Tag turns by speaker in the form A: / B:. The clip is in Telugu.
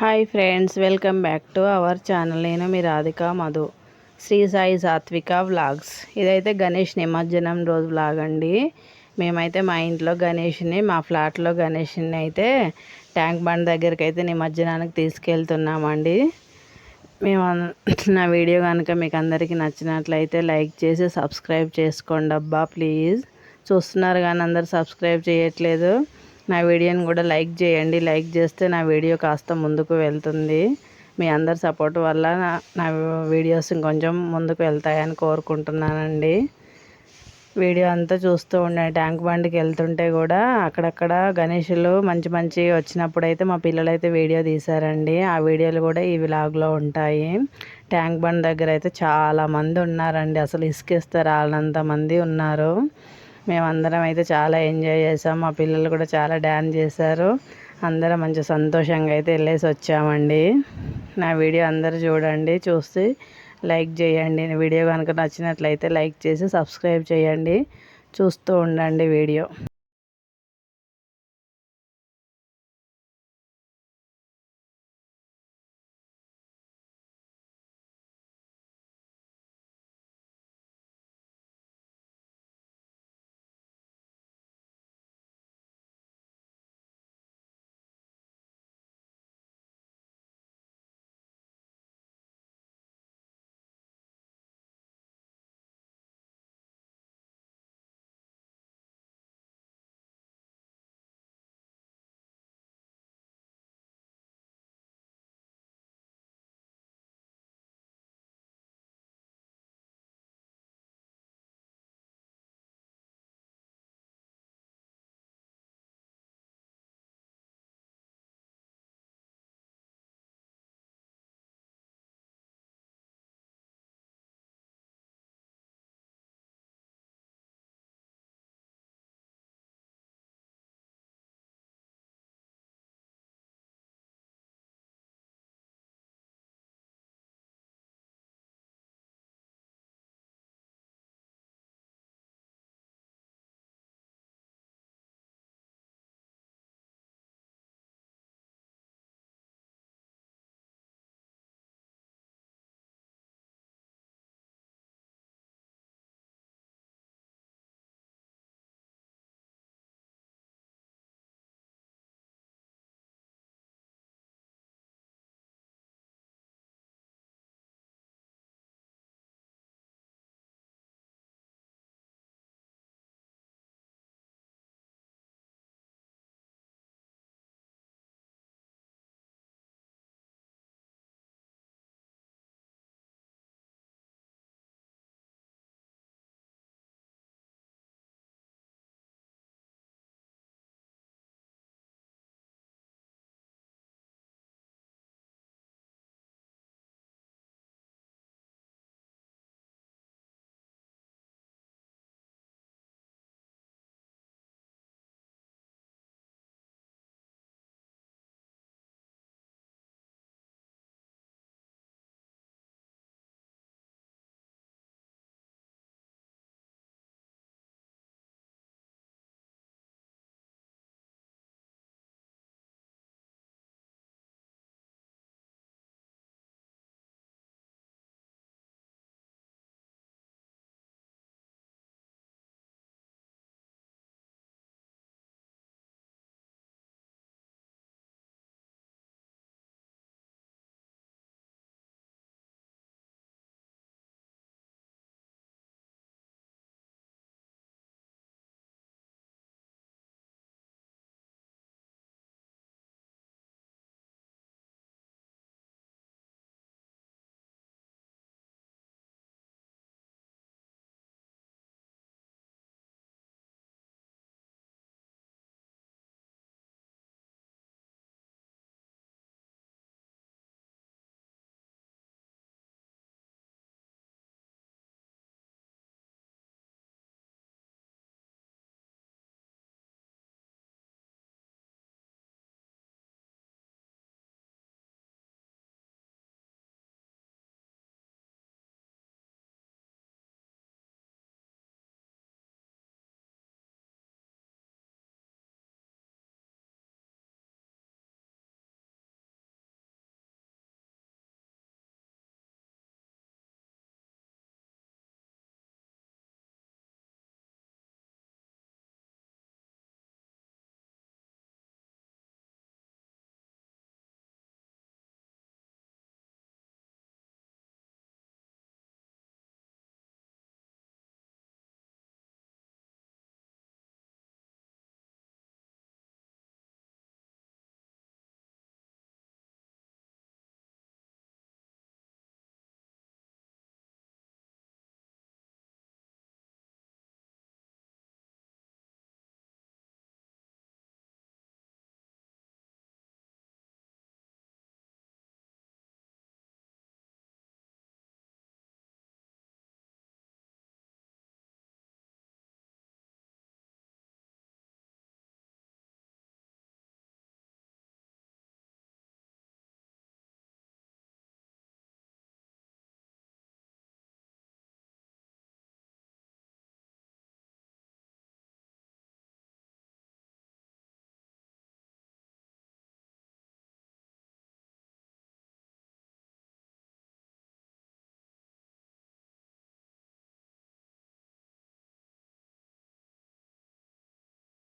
A: Hi friends welcome back to our channel నేను మీ రాధిక మధు. శ్రీ సాయి సాత్విక వ్లాగ్స్ ఇదైతే గణేష్ నిమజ్జనం రోజు వ్లాగ్ అండి. మేమైతే మా ఇంట్లో గణేష్ని మా ఫ్లాట్లో గణేష్ని అయితే ట్యాంక్ బండ్ దగ్గరికి అయితే నిమజ్జనానికి తీసుకెళ్తున్నామండి. మేము నా వీడియో కనుక మీకు అందరికీ నచ్చినట్లయితే లైక్ చేసి సబ్స్క్రైబ్ చేసుకోండి అబ్బా ప్లీజ్. చూస్తున్నారు కానీ అందరు సబ్స్క్రైబ్ చేయట్లేదు. నా వీడియోని కూడా లైక్ చేయండి. లైక్ చేస్తే నా వీడియో కాస్త ముందుకు వెళ్తుంది. మీ అందరి సపోర్ట్ వల్ల నా వీడియోస్ ఇంకొంచెం ముందుకు వెళ్తాయని కోరుకుంటున్నానండి. వీడియో అంతా చూస్తూ ఉండండి. ట్యాంక్ బండికి వెళ్తుంటే కూడా అక్కడక్కడ గణేషులు మంచి మంచి వచ్చినప్పుడు అయితే మా పిల్లలు అయితే వీడియో తీశారండి. ఆ వీడియోలు కూడా ఈ విలాగ్లో ఉంటాయి. ట్యాంక్ బండ్ దగ్గర అయితే చాలామంది ఉన్నారండి. అసలు ఇసుకిస్తారు వాళ్ళంత మంది ఉన్నారు. మేమందరం అయితే చాలా ఎంజాయ్ చేసాం. మా పిల్లలు కూడా చాలా డ్యాన్స్ చేశారు. అందరం మంచి సంతోషంగా అయితే వెళ్ళేసి వచ్చామండి. నా వీడియో అందరూ చూడండి చూసి లైక్ చేయండి. వీడియో కనుక నచ్చినట్లయితే లైక్ చేసి సబ్స్క్రైబ్ చేయండి. చూస్తూ ఉండండి వీడియో.